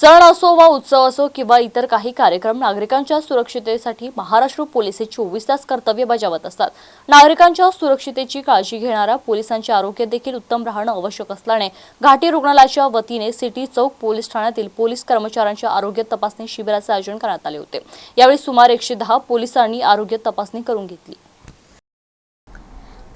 सण असो वा उत्सव असो किंवा इतर काही कार्यक्रम नागरिकांच्या सुरक्षितेसाठी महाराष्ट्र पोलीस हे चोवीस तास कर्तव्य बजावत असतात. नागरिकांच्या सुरक्षितेची काळजी घेणाऱ्या पोलिसांचे आरोग्य देखील उत्तम राहणं आवश्यक असल्याने घाटी रुग्णालयाच्या वतीने सिटी चौक पोलीस ठाण्यातील पोलीस कर्मचाऱ्यांच्या आरोग्य तपासणी शिबिराचे आयोजन करण्यात आले होते. यावेळी सुमारे एकशे दहा पोलिसांनी आरोग्य तपासणी करून घेतली.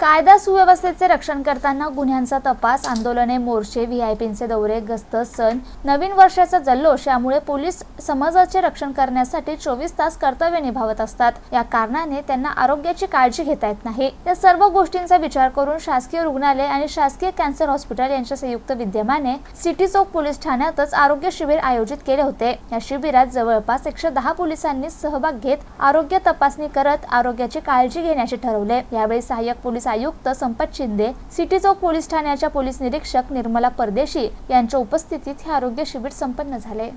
कायदा सुव्यवस्थेचे रक्षण करताना गुन्ह्यांचा तपास आंदोलने मोर्चे व्हीआयपींचे दौरे गस्त सण नवीन वर्षाचा जल्लोष यामुळे पोलीस समाजाचे रक्षण करण्यासाठी चोवीस तास कर्तव्य निभावत असतात. या कारणाने त्यांना आरोग्याची काळजी घेता येत नाही. या सर्व गोष्टींचा विचार करून शासकीय रुग्णालय आणि शासकीय कॅन्सर हॉस्पिटल यांच्या संयुक्त विद्यमाने सिटी चौक पोलीस ठाण्यातच आरोग्य शिबिर आयोजित केले होते. या शिबिरात जवळपास एकशे दहा पोलिसांनी सहभाग घेत आरोग्य तपासणी करत आरोग्याची काळजी घेण्याचे ठरवले. यावेळी सहाय्यक पोलीस आयुक्त संपत शिंदे सिटी चौक पोलीस ठाण्याच्या पोलीस निरीक्षक निर्मला परदेशी यांच्या उपस्थितीत हे आरोग्य शिबिर संपन्न झाले.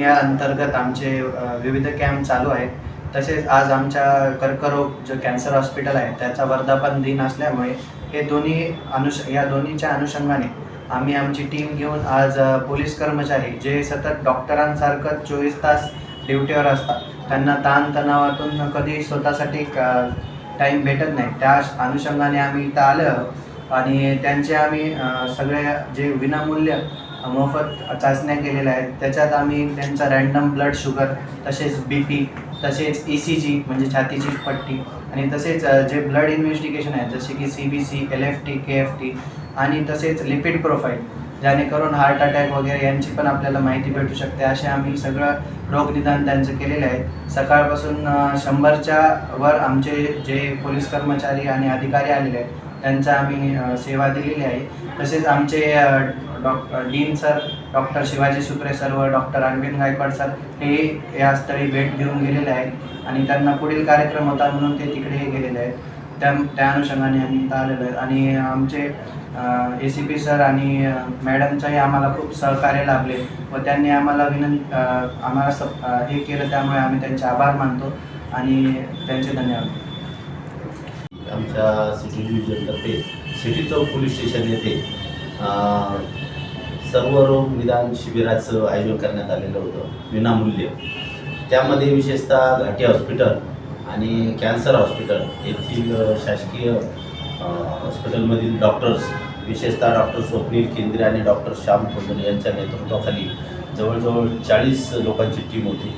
या अंतर्गत आमचे विविध कॅम्प चालू आहेत. तसेच आज आमच्या कर्करोग जो कॅन्सर हॉस्पिटल आहे त्याचा वर्धापन दिन असल्यामुळे हे दोन्ही अनुष या दोन्हीच्या अनुषंगाने आम्ही आमची टीम घेऊन आज पोलीस कर्मचारी जे सतत डॉक्टरांसारखं चोवीस तास ड्युटीवर असतात त्यांना ताणतणावातून कधी स्वतःसाठी टाईम भेटत नाही. त्या अनुषंगाने आम्ही इथं आलं आहोत आणि त्यांचे आम्ही सगळे जे विनामूल्य मोफत चाचण्या केलेल्या आहेत त्याच्यात आम्ही त्यांचा रँडम ब्लड शुगर तसेच बी पी तसेच ई सी जी म्हणजे छातीची पट्टी आणि तसेच जे ब्लड इन्व्हेस्टिगेशन आहे जसे की C B C L F T K F T आणि तसेच लिपिड प्रोफाईल जेणेकरून हार्ट अटॅक वगैरे यांची पण आपल्याला माहिती भेटू शकते. असे आम्ही सगळं रोगनिदान त्यांचं केलेलं आहे. सकाळपासून शंभरच्या वर आमचे जे पोलीस कर्मचारी आणि अधिकारी आलेले आहेत त्यांचा आम्ही सेवा दिलेली आहे. तसेच आमचे doctor dean sir doctor Shivaji Supre sir व डॉक्टर अरविंद गायकवाड सर हे या स्थळी भेट देऊन गेलेले आहेत. आणि त्यांना पुढील कार्यक्रम होता म्हणून ते तिकडे गेलेले आहेत. त्या त्या अनुषंगाने आम्ही इथं आलेलो आहे. आणि आमचे ए सी पी सर आणि मॅडमचंही आम्हाला खूप सहकार्य लाभले व त्यांनी आम्हाला विनं आम्हाला सप हे केलं. त्यामुळे आम्ही त्यांचे आभार मानतो आणि त्यांचे धन्यवाद. आमच्या सिटी डिव्हिजनतर्फे सिटी चौक पोलीस स्टेशन येथे सर्व रोग निदान शिबिराचं आयोजन करण्यात आलेलं होतं. विनामूल्य. त्यामध्ये विशेषतः घाटी हॉस्पिटल आणि कॅन्सर हॉस्पिटल येथील शासकीय हॉस्पिटलमधील डॉक्टर्स विशेषतः डॉक्टर स्वप्नील केंद्रे आणि डॉक्टर श्याम कोंडरे यांच्या नेतृत्वाखाली जवळजवळ चाळीस लोकांची टीम होती.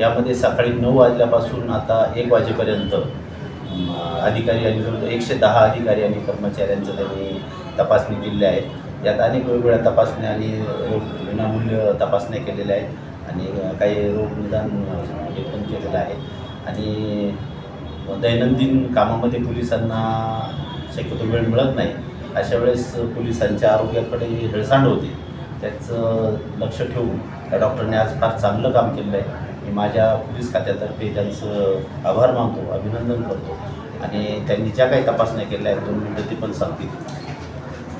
यामध्ये सकाळी नऊ वाजल्यापासून आता एक वाजेपर्यंत अधिकारी आणि जवळजवळ एकशे दहा अधिकारी आणि कर्मचाऱ्यांचं त्यांनी तपासणी केलेल्या आहेत यात अनेक वेगवेगळ्या तपासण्या आणि रोग विनामूल्य तपासण्या केलेल्या आहेत आणि काही रोग निदान हे पण केलेलं आहे. आणि दैनंदिन कामामध्ये पोलिसांना शक्यतो वेळ मिळत नाही. अशा वेळेस पोलिसांच्या आरोग्याकडे हेळसांड होते. त्याचं लक्ष ठेवून त्या डॉक्टरने आज फार चांगलं काम केलं आहे. मी माझ्या पोलीस खात्यातर्फे त्यांचं आभार मानतो अभिनंदन करतो. आणि त्यांनी ज्या काही तपासण्या केल्या आहेत दोन मिनटं ती पण सांगतील